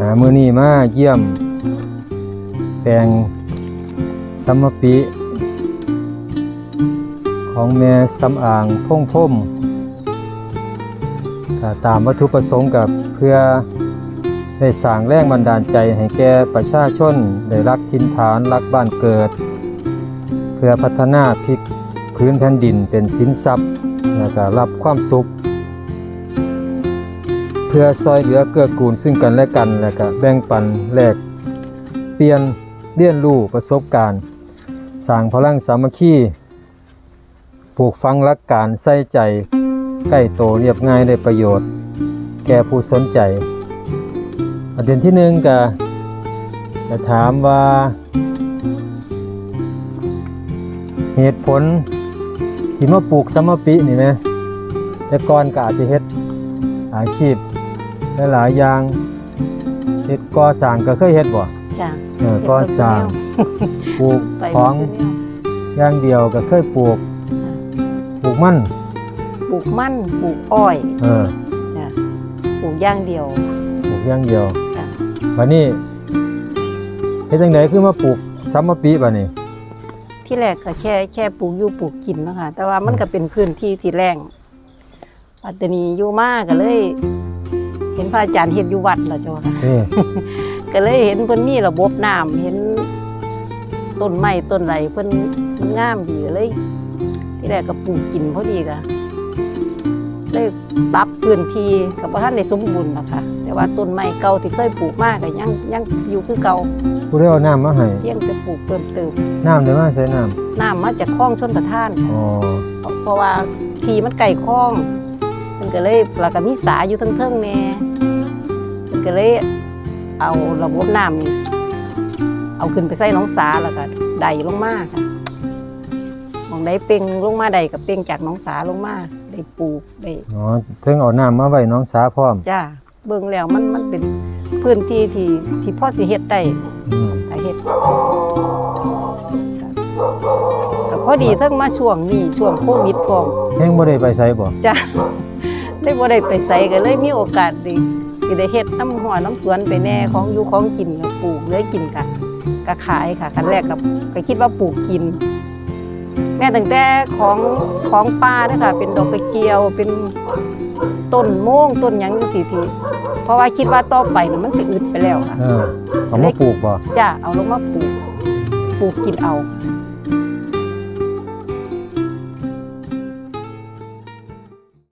มื้อนี้มาเยี่ยม แปลงสัมมปิ ของแม่สำอางพงพมตามวัตถุประสงค์กับเพื่อได้สร้างแรงบันดาลใจให้แก่ประชาชน ได้รักถิ่นฐานรักบ้านเกิด เพื่อพัฒนาพิกพื้นแผ่นดินเป็นสินทรัพย์แล้วก็รับความสุข เพื่อซอยเหลือเกื้อกูลซึ่งกันและกันและก็แบ่งปันแลกเปลี่ยนเรียนรู้ประสบการณ์สร้างพลังสามัคคีปลูกฝังหลักการใส่ใจใกล้โตเรียบง่ายได้ประโยชน์ แก่ผู้สนใจ ประเด็นที่หนึ่งก็จะถามว่า เหตุผลที่มาปลูกสมปินี่ไหมแต่ก่อนก็อาจจะเฮ็ดอาชีพ หลายๆอย่างเฮ็ดก่อสร้างก็เคยเฮ็ดบ่จ้ะเออก่อสร้างปลูกไปของหมดทุกแนวอย่างเดียวก็เคยปลูกปลูกมันปลูกมันปลูกอ้อยเออจ้ะปลูกอย่างเดียวปลูกอย่างเดียวจ้ะบัดนี้เฮ็ดจังไดคือมาปลูกสมมปิบัดนี้ ที่แรกก็แค่แค่ปลูกอยู่ปลูกกินเนาะคะแต่ว่ามันก็เป็นพื้นที่ที่แรงปัตตานีอยู่มากก็เลยเห็นพระอาจารย์เฮ็ดอยู่วัดล่ะเจ้าค่ะนี่ก็เลยเห็นเพิ่นมีระบบน้ำเห็นต้นไม้ต้นไรเพิ่นมันงามดีก็เลย ที่แรกก็ปลูกกินพอดีก็เลยปรับพื้นที่กับพระท่านในสมบูรณ์นะคะแต่ว่าต้นไม้เก่าที่เคยปลูกมากก็ยังยังอยู่คือเก่าผู้ได้เอาน้ำมาให้เพียงแต่ปลูกเพิ่มเติมน้ำได้มาใส่น้ำน้ำมาจากคลองชนประทานอ๋อเพราะว่าทีมันไก่คลอง มันก็เลยแล้วก็มีสาอยู่ทั้งเทิงๆแน่มันก็เลยเอาระบบน้ำนี่เอาขึ้นไปใส่หน้องสาแล้วก็ไดลงมาค่ะมองได้เป่งลงมาใดกับเป่งจากหน้องสาลงมาได้ปลูกได้อ๋อถึงเอาน้ำมาไว้น้องสาพร้อมจ้าเบิ่งแล้วมันมันเป็นพื้นที่ที่ที่พ่อสิเฮ็ดได้อืมถ้าเฮ็ดก็พอดีทั้งมาช่วงนี้ช่วงโควิดพร้อมแห้งบ่ได้ไปไสบ่จ้ะ ได้บ่ได้ไปใส่ก็เลยมีโอกาสไดีสิได้เฮ็ดน้ำหัวน้ำสวนไปแน่ของอยู่ของกินก็ปลูกเหลือกินกะก็ขายค่ะคันแรกก็ก็คิดว่าปลูกกิน แม่ตั้งแต่ของของป่าเด้อค่ะ เป็นดอกกระเจียวเป็นต้นโม่งต้นหยังจังซี่ทีเพราะว่าคิดว่าต่อไปน่ะมันสิอึดไปแล้วค่ะเออเอามาปลูกบ่จ้ะเอาลงมาปลูกปลูกกินเอา